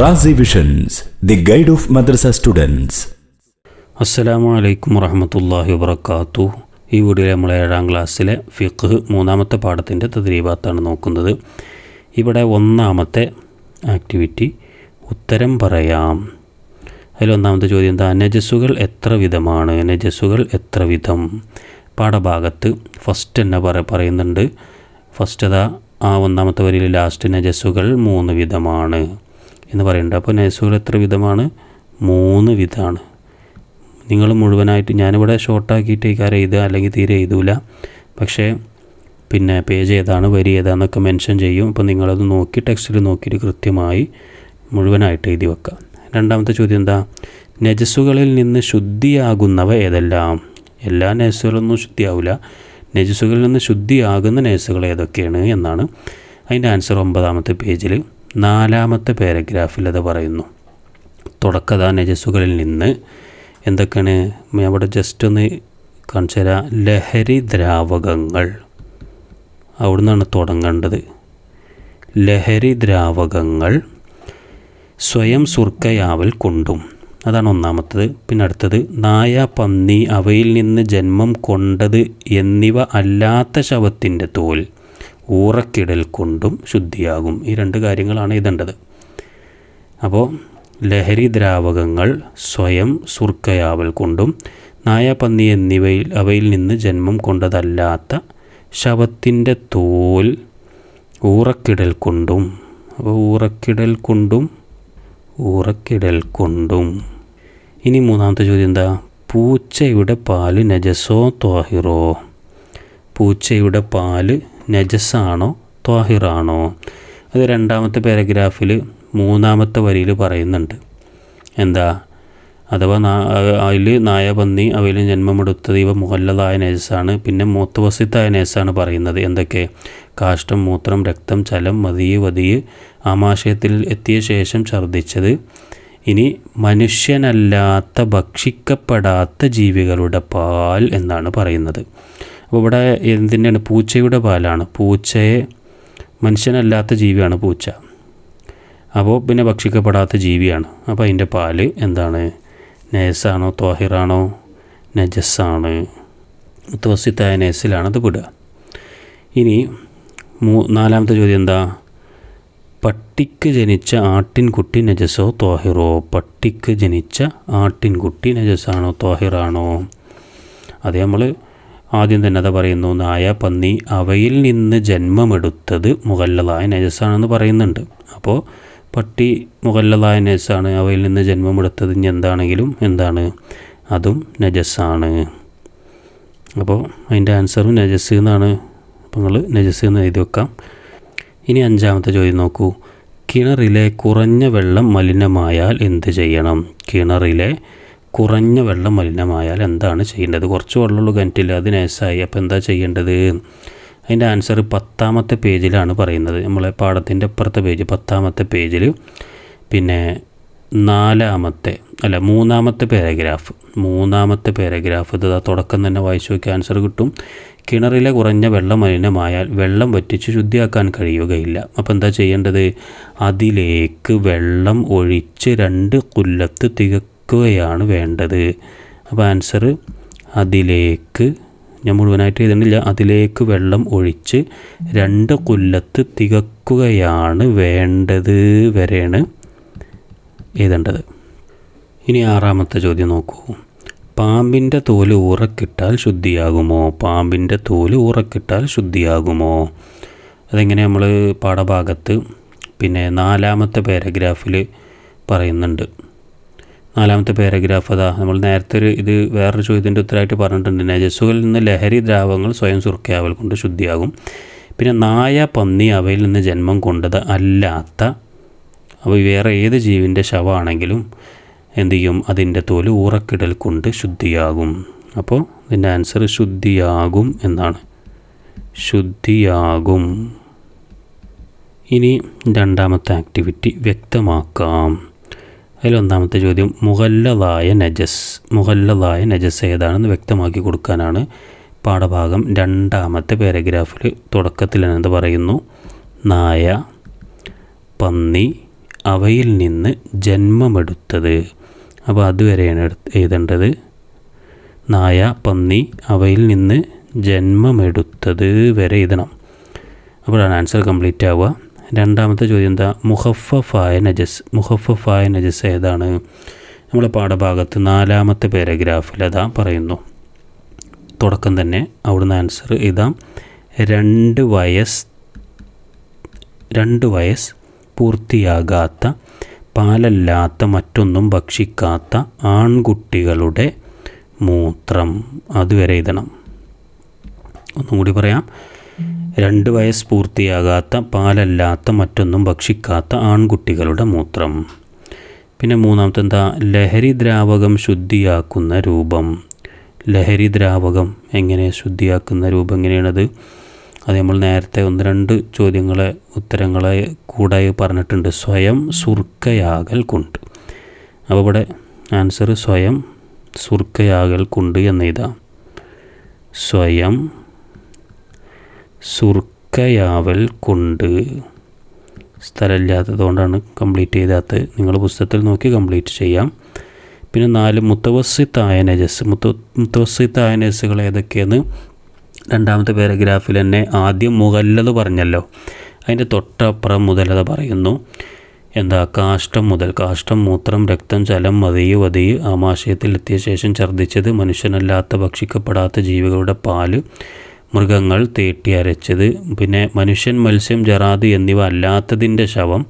Razi visions the guide of madrasa students അസ്സലാമു അലൈക്കും വറഹമത്തല്ലാഹി വബർക്കാത്തു ഈ വീഡിയോയിൽ നമ്മൾ ഏഴാം ക്ലാസ്സിലെ ഫിഖ് മൂന്നാമത്തെ പാഠത്തിന്റെ തദ്രീബാത്താണ് നോക്കുന്നത്. ഇവിടെ ഒന്നാമത്തെ ആക്ടിവിറ്റി ഉത്തരം പറയാം. അതിൽ ഒന്നാമത്തെ ചോദ്യം എന്താ? നജസ്സുകൾ എത്ര വിധമാണ്? നജസ്സുകൾ എത്ര വിധം? പാഠഭാഗത്ത് ഫസ്റ്റ് തന്നെ പറ പറയുന്നുണ്ട്. ഫസ്റ്റ് അതാ ആ ഒന്നാമത്തെ വരിയിൽ ലാസ്റ്റ് നജസ്സുകൾ മൂന്ന് വിധമാണ്. എന്ന് പറയുന്നുണ്ട്. അപ്പോൾ നൈസൂർ എത്ര വിധമാണ്? മൂന്ന് വിധമാണ്. നിങ്ങൾ മുഴുവനായിട്ട് ഞാനിവിടെ ഷോർട്ടാക്കിയിട്ട് ഈ കാര്യം എഴുതുക അല്ലെങ്കിൽ തീരെ എഴുതൂല. പക്ഷേ പിന്നെ പേജ് ഏതാണ് വരി ഏതാണെന്നൊക്കെ മെൻഷൻ ചെയ്യും. അപ്പോൾ നിങ്ങളത് നോക്കി ടെക്സ്റ്റിൽ നോക്കിയിട്ട് കൃത്യമായി മുഴുവനായിട്ട് എഴുതി വെക്കുക രണ്ടാമത്തെ ചോദ്യം എന്താ? നജസ്സുകളിൽ നിന്ന് ശുദ്ധിയാകുന്നവ ഏതെല്ലാം? എല്ലാ നജസ്സുകളൊന്നും ശുദ്ധിയാവില്ല നജസ്സുകളിൽ നിന്ന് ശുദ്ധിയാകുന്ന നജസ്സുകൾ ഏതൊക്കെയാണ് എന്നാണ് അതിന്റെ ആൻസർ ഒമ്പതാമത്തെ പേജിൽ നാലാമത്തെ പാരഗ്രാഫിൽ അത് പറയുന്നു. തുടക്കത നജസ്സുകളിൽ നിന്ന് എന്തൊക്കെയാണ്? അവിടെ ജസ്റ്റ് ഒന്ന് കാണിച്ചു തരാം. ലഹരി ദ്രാവകങ്ങൾ. അവിടെ നിന്നാണ് തുടങ്ങേണ്ടത്. ലഹരി ദ്രാവകങ്ങൾ സ്വയം സുർക്കയാവൽ കൊണ്ടും. അതാണ് ഒന്നാമത്തത്. പിന്നെ അടുത്തത് നായ പന്നി അവയിൽ നിന്ന് ജന്മം കൊണ്ടത് എന്നിവ അല്ലാത്ത ശവത്തിന്റെ തോൽ. ഊറക്കിടൽ കൊണ്ടും ശുദ്ധിയാകും. ഈ രണ്ട് കാര്യങ്ങളാണ് എഴുതേണ്ടത് അപ്പോൾ ലഹരി ദ്രാവകങ്ങൾ സ്വയം സുർക്കയാവൽ കൊണ്ടും നായ പന്നി എന്നിവയിൽ അവയിൽ നിന്ന് ജന്മം കൊണ്ടതല്ലാത്ത ശവത്തിന്റെ തോൽ ഊറക്കിടൽ കൊണ്ടും അപ്പോൾ ഊറക്കിടൽ കൊണ്ടും ഊറക്കിടൽ കൊണ്ടും. ഇനി മൂന്നാമത്തെ ചോദ്യം എന്താ? പൂച്ചയുടെ പാൽ നജസോ ത്വാഹിറോ? പൂച്ചയുടെ പാൽ നജസാണോ? ത്വാഹിറാണോ? അത് രണ്ടാമത്തെ പാരഗ്രാഫിൽ മൂന്നാമത്തെ വരിയിൽ പറയുന്നുണ്ട്. എന്താ? അഥവാ അതിൽ നായ പന്നി അവയിൽ ജന്മമെടുത്തത് ഇവ മുഹല്ലതായ നേസാണ് പിന്നെ മൂത്തവസിത്തായ നേസാണ് പറയുന്നത്. എന്തൊക്കെ? കാഷ്ടം മൂത്രം രക്തം ചലം മതിയ് വതിയ്. ആമാശയത്തിൽ എത്തിയ ശേഷം ഛർദ്ദിച്ചത്. ഇനി മനുഷ്യനല്ലാത്ത ഭക്ഷിക്കപ്പെടാത്ത ജീവികളുടെ പാൽ എന്നാണ് പറയുന്നത്. അപ്പോൾ ഇവിടെ എന്തിന്റെയാണ് പൂച്ചയുടെ പാലാണ്. പൂച്ചയെ മനുഷ്യനല്ലാത്ത ജീവിയാണ് പൂച്ച. അപ്പോൾ പിന്നെ ഭക്ഷിക്കപ്പെടാത്ത ജീവിയാണ്. അപ്പോൾ അതിന്റെ പാൽ എന്താണ്? നേസാണോ? തോഹിറാണോ? നജസ്സാണ്. മുത്തവസിത്തായ നേസിലാണ് അത് വിടുക. ഇനി മൂ നാലാമത്തെ ചോദ്യം എന്താ? പട്ടിക്ക് ജനിച്ച ആട്ടിൻകുട്ടി നജസോ തോഹിറോ? പട്ടിക്ക് ജനിച്ച ആട്ടിൻകുട്ടി നജസ്സാണോ? തോഹിറാണോ? അത് നമ്മൾ ആദ്യം തന്നെ അത് പറയുന്നു നായ പന്നി അവയിൽ നിന്ന് ജന്മമെടുത്തത് മുഗല്ലതായ നജസാണെന്ന് പറയുന്നുണ്ട്. അപ്പോൾ പട്ടി മുഗല്ലതായ നജസാണ് അവയിൽ നിന്ന് ജന്മമെടുത്തത് ഇനി എന്താണെങ്കിലും എന്താണ്? അതും നജസ്സാണ് അപ്പോൾ അതിന്റെ ആൻസറും നജസ് എന്നാണ്. അപ്പോൾ നിങ്ങൾ നജസ് എന്ന് എഴുതി വെക്കാം. ഇനി അഞ്ചാമത്തെ ചോദ്യം നോക്കൂ. കിണറിലെ കുറഞ്ഞ വെള്ളം മലിനമായാൽ എന്ത് ചെയ്യണം? കിണറിലെ കുറഞ്ഞ വെള്ളം മലിനമായാൽ എന്താണ് ചെയ്യേണ്ടത്? കുറച്ച് വെള്ളമുള്ളൂ കിണറ്റില്ല അത് നേസായി അപ്പോൾ എന്താ ചെയ്യേണ്ടത്? അതിന്റെ ആൻസർ പത്താമത്തെ പേജിലാണ് പറയുന്നത്. നമ്മളെ പാഠത്തിന്റെ അപ്പുറത്തെ പേജ് പത്താമത്തെ പേജിൽ. പിന്നെ നാലാമത്തെ അല്ല മൂന്നാമത്തെ പാരഗ്രാഫ് മൂന്നാമത്തെ പാരഗ്രാഫ് ഇത് തുടക്കം തന്നെ വായിച്ചു നോക്കി ആൻസർ കിട്ടും. കിണറിലെ കുറഞ്ഞ വെള്ളം മലിനമായാൽ വെള്ളം വറ്റിച്ച് ശുദ്ധിയാക്കാൻ കഴിയുകയില്ല. അപ്പോൾ എന്താ ചെയ്യേണ്ടത്? അതിലേക്ക് വെള്ളം ഒഴിച്ച് രണ്ട് കുല്ലത്ത് തികക്കുകയാണ് വേണ്ടത്. അപ്പോൾ ആൻസർ അതിലേക്ക് ഞാൻ മുഴുവനായിട്ട് എഴുതുന്നില്ല അതിലേക്ക് വെള്ളം ഒഴിച്ച് രണ്ട് കൊല്ലത്ത് തികക്കുകയാണ് വേണ്ടത് വരെയാണ് എഴുതേണ്ടത്. ഇനി ആറാമത്തെ ചോദ്യം നോക്കൂ. പാമ്പിന്റെ തോൽ ഉറക്കിട്ടാൽ ശുദ്ധിയാകുമോ? പാമ്പിന്റെ തോൽ ഉറക്കിട്ടാൽ ശുദ്ധിയാകുമോ? അതെങ്ങനെ നമ്മൾ പാഠഭാഗത്ത് പിന്നെ നാലാമത്തെ പാരഗ്രാഫിൽ പറയുന്നുണ്ട്. നാലാമത്തെ പാരഗ്രാഫ് അതാ. നമ്മൾ നേരത്തെ ഒരു ഇത് വേറൊരു ചോദ്യത്തിന്റെ ഉത്തരമായിട്ട് പറഞ്ഞിട്ടുണ്ട്. നജസ്സുകളിൽ നിന്ന് ലഹരി ദ്രാവങ്ങൾ സ്വയം സുർക്കയാവൽ കൊണ്ട് ശുദ്ധിയാകും. പിന്നെ നായ പന്നി അവയിൽ നിന്ന് ജന്മം കൊണ്ടത് അല്ലാത്ത അവ വേറെ ഏത് ജീവിന്റെ ശവമാണെങ്കിലും എന്ത് ചെയ്യും? അതിന്റെ തോൽ ഊറക്കിടൽ കൊണ്ട് ശുദ്ധിയാകും. അപ്പോൾ ഇതിന്റെ ആൻസർ ശുദ്ധിയാകും എന്നാണ്. ശുദ്ധിയാകും. ഇനി രണ്ടാമത്തെ ആക്ടിവിറ്റി വ്യക്തമാക്കാം. അതിലൊന്നാമത്തെ ചോദ്യം മുഹല്ലതായ നജസ്. മുഹല്ലതായ നജസ് ഏതാണെന്ന് വ്യക്തമാക്കി കൊടുക്കാനാണ് പാഠഭാഗം രണ്ടാമത്തെ പാരഗ്രാഫിൽ തുടക്കത്തിൽ എന്ത് പറയുന്നു. നായ പന്നി അവയിൽ നിന്ന് ജന്മമെടുത്തത്. അപ്പോൾ അതുവരെയാണ് എഴുതേണ്ടത്. നായ പന്നി അവയിൽ നിന്ന് ജന്മമെടുത്തത് വരെ എഴുതണം. അപ്പോഴാണ് ആൻസർ കംപ്ലീറ്റ് ആവുക. രണ്ടാമത്തെ ചോദ്യം എന്താ? മുഹഫഫായ നജസ്. മുഹഫഫായ നജസ് ഏതാണ്? നമ്മൾ പാഠഭാഗത്ത് നാലാമത്തെ പാരഗ്രാഫിൽ അതാ പറയുന്നു. തുടക്കം തന്നെ അവിടുന്ന് ആൻസർ ഇതാ. രണ്ട് വയസ്സ് രണ്ട് വയസ്സ് പൂർത്തിയാകാത്ത പാലല്ലാത്ത മറ്റൊന്നും ഭക്ഷിക്കാത്ത ആൺകുട്ടികളുടെ മൂത്രം. അതുവരെ എഴുതണം. ഒന്നും കൂടി പറയാം. രണ്ട് വയസ്സ് പൂർത്തിയാകാത്ത പാലല്ലാത്ത മറ്റൊന്നും ഭക്ഷിക്കാത്ത ആൺകുട്ടികളുടെ മൂത്രം. പിന്നെ മൂന്നാമത്തെ എന്താ ലഹരി ദ്രാവകം ശുദ്ധിയാക്കുന്ന രൂപം. ലഹരി ദ്രാവകം എങ്ങനെ ശുദ്ധിയാക്കുന്ന രൂപം എങ്ങനെയാണത്? അത് നമ്മൾ നേരത്തെ ഒന്ന് രണ്ട് ചോദ്യങ്ങളെ ഉത്തരങ്ങളെ കൂടെ പറഞ്ഞിട്ടുണ്ട്. സ്വയം സുർക്കയാകൽ കൊണ്ട്. അപ്പോൾ ഇവിടെ ആൻസർ സ്വയം സുർക്കയാകൽ കൊണ്ട് എന്നെഴുതാം സ്വയം സുർക്കയാവൽ കൊണ്ട് സ്ഥലമില്ലാത്തത് കൊണ്ടാണ് കംപ്ലീറ്റ് ചെയ്താത്തത്. നിങ്ങൾ പുസ്തകത്തിൽ നോക്കി കംപ്ലീറ്റ് ചെയ്യാം. പിന്നെ നാല് മുത്തവസിത്തായ നജസ്. മുത്ത മുത്തവസിത്തായ നജസ്സുകൾ ഏതൊക്കെയെന്ന് രണ്ടാമത്തെ പാരഗ്രാഫിൽ തന്നെ ആദ്യം മുകല്ലത് പറഞ്ഞല്ലോ. അതിന്റെ തൊട്ടപ്പുറം മുതലത് പറയുന്നു. എന്താ? കാഷ്ടം മുതൽ. കാഷ്ടം മൂത്രം രക്തം ചലം മതിയ് വതിയ്. ആമാശയത്തിൽ എത്തിയ ശേഷം ഛർദ്ദിച്ചത് മനുഷ്യനല്ലാത്ത ഭക്ഷിക്കപ്പെടാത്ത ജീവികളുടെ പാൽ. മൃഗങ്ങൾ തീട്ടിയരച്ചത് പിന്നെ മനുഷ്യൻ മത്സ്യം ജറാദ് എന്നിവ അല്ലാത്തതിന്റെ ശവം.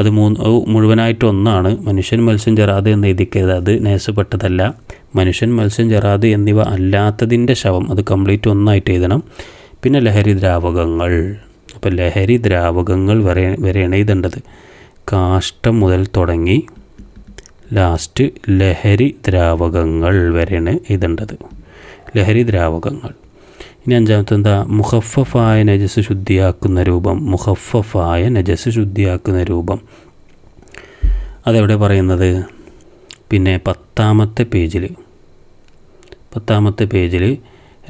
അത് മൂന്ന് മുഴുവനായിട്ട് ഒന്നാണ് മനുഷ്യൻ മത്സ്യം ജറാദ് എന്ന് എഴുതിക്കരുത്. അത് നേസപ്പെട്ടതല്ല മനുഷ്യൻ മത്സ്യം ജറാദ് എന്നിവ അല്ലാത്തതിന്റെ ശവം. അത് കംപ്ലീറ്റ് ഒന്നായിട്ട് എഴുതണം. പിന്നെ ലഹരി ദ്രാവകങ്ങൾ. അപ്പോൾ ലഹരി ദ്രാവകങ്ങൾ വരെ വരെയാണ് എഴുതേണ്ടത്. കാഷ്ടം മുതൽ തുടങ്ങി ലാസ്റ്റ് ലഹരി ദ്രാവകങ്ങൾ വരെയാണ് എഴുതേണ്ടത്. ലഹരി ദ്രാവകങ്ങൾ. ഇനി അഞ്ചാമത്തെ എന്താ? മുഹഫഫായ നജസ് ശുദ്ധിയാക്കുന്ന രൂപം. മുഹഫഫായ നജസ് ശുദ്ധിയാക്കുന്ന രൂപം. അതെവിടെ പറയുന്നത്? പിന്നെ പത്താമത്തെ പേജിൽ പത്താമത്തെ പേജിൽ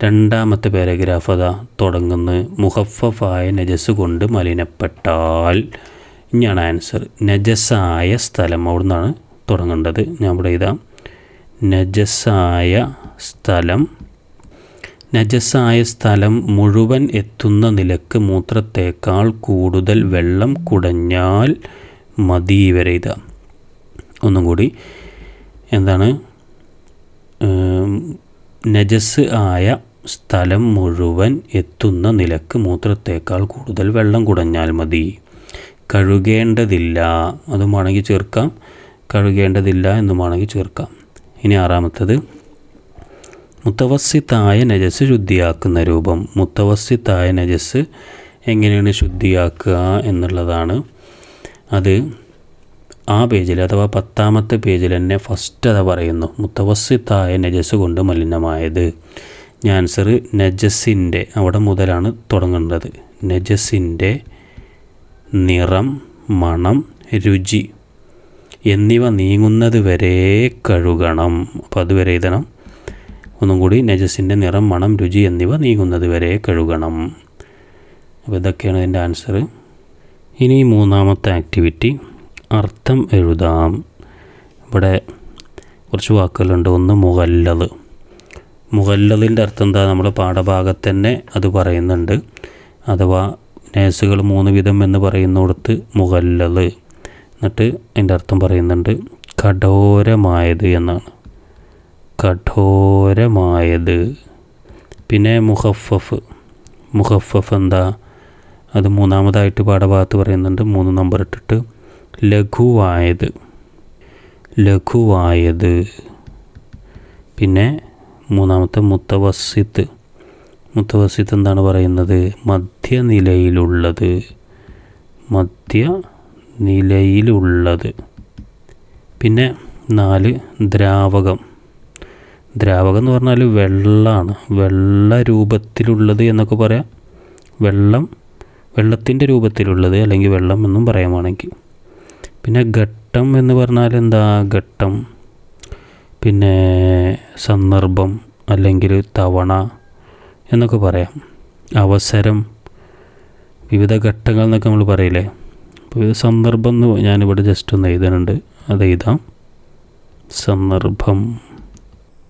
രണ്ടാമത്തെ പാരഗ്രാഫ് അതാ തുടങ്ങുന്ന മുഹഫഫായ നജസ് കൊണ്ട് മലിനപ്പെട്ടാൽ. ഇനിയാണ് ആൻസർ നജസായ സ്ഥലം. അവിടെ നിന്നാണ് തുടങ്ങേണ്ടത്. ഞാൻ ഇവിടെ ഇതാ നജസായ സ്ഥലം നജസായ സ്ഥലം മുഴുവൻ എത്തുന്ന നിലയ്ക്ക് മൂത്രത്തേക്കാൾ കൂടുതൽ വെള്ളം കുടഞ്ഞാൽ മതി വരെ ഇതാ. ഒന്നും കൂടി. എന്താണ്? നജസ് ആയ സ്ഥലം മുഴുവൻ എത്തുന്ന നിലയ്ക്ക് മൂത്രത്തേക്കാൾ കൂടുതൽ വെള്ളം കുടഞ്ഞാൽ മതി. കഴുകേണ്ടതില്ല അതും വേണമെങ്കിൽ ചേർക്കാം. കഴുകേണ്ടതില്ല എന്നും വേണമെങ്കിൽ ചേർക്കാം. ഇനി ആറാമത്തത്. മുത്തവസ്സിത്തായ നജസ് ശുദ്ധിയാക്കുന്ന രൂപം. മുത്തവസ്സിത്തായ നജസ് എങ്ങനെയാണ് ശുദ്ധിയാക്കുക എന്നുള്ളതാണ്. അത് ആ പേജിൽ അഥവാ പത്താമത്തെ പേജിൽ തന്നെ ഫസ്റ്റ് അത പറയുന്നു. മുത്തവസ്സിത്തായ നജസ് കൊണ്ട് മലിനമായത്. ആൻസർ നജസിന്റെ അവിടെ മുതലാണ് തുടങ്ങേണ്ടത്. നജസിന്റെ നിറം മണം രുചി എന്നിവ നീങ്ങുന്നത് വരെ കഴുകണം. അപ്പോൾ അതുവരെ എഴുതണം. ഒന്നും കൂടി നജസിന്റെ നിറം മണം രുചി എന്നിവ നീങ്ങുന്നത് വരെ കഴുകണം. അപ്പോൾ ഇതൊക്കെയാണ് ഇതിന്റെ ആൻസർ ഇനി മൂന്നാമത്തെ ആക്ടിവിറ്റി അർത്ഥം എഴുതാം. ഇവിടെ കുറച്ച് വാക്കുകളുണ്ട്. ഒന്ന് മുഹല്ലത് മുഹല്ലതിന്റെ അർത്ഥം എന്താ? നമ്മൾ പാഠഭാഗത്ത് തന്നെ അത് പറയുന്നുണ്ട്. അഥവാ നേഴ്സുകൾ മൂന്ന് വിധം എന്ന് പറയുന്നിടത്ത് മുഹല്ലത് എന്നിട്ട് അതിന്റെ അർത്ഥം പറയുന്നുണ്ട് കഠോരമായത് എന്നാണ്. കഠോരമായത്. പിന്നെ മുഹഫഫ്. മുഹഫഫ് എന്താ? അത് മൂന്നാമതായിട്ട് പാഠഭാഗത്ത് പറയുന്നുണ്ട്. മൂന്ന് നമ്പർ ഇട്ടിട്ട് ലഘുവായത്. ലഘുവായത്. പിന്നെ മൂന്നാമത്തെ മുത്തവസിത്ത്. മുത്തവസിത്ത് എന്താണ് പറയുന്നത്? മധ്യനിലയിലുള്ളത്. മധ്യ നിലയിലുള്ളത് പിന്നെ നാല് ദ്രാവകം. ദ്രാവകം എന്ന് പറഞ്ഞാൽ വെള്ളമാണ് വെള്ള രൂപത്തിലുള്ളത് എന്നൊക്കെ പറയാം. വെള്ളം വെള്ളത്തിന്റെ രൂപത്തിലുള്ളത് അല്ലെങ്കിൽ വെള്ളം എന്നും പറയാമാണെങ്കിൽ. പിന്നെ ഘട്ടം എന്ന് പറഞ്ഞാൽ എന്താ? ഘട്ടം. പിന്നെ സന്ദർഭം അല്ലെങ്കിൽ തവണ എന്നൊക്കെ പറയാം. അവസരം വിവിധ ഘട്ടങ്ങൾ എന്നൊക്കെ നമ്മൾ പറയില്ലേ? അപ്പോൾ സന്ദർഭം എന്ന് ഞാനിവിടെ ജസ്റ്റ് ഒന്ന് എഴുതുന്നുണ്ട്. അത് എഴുതാം. സന്ദർഭം.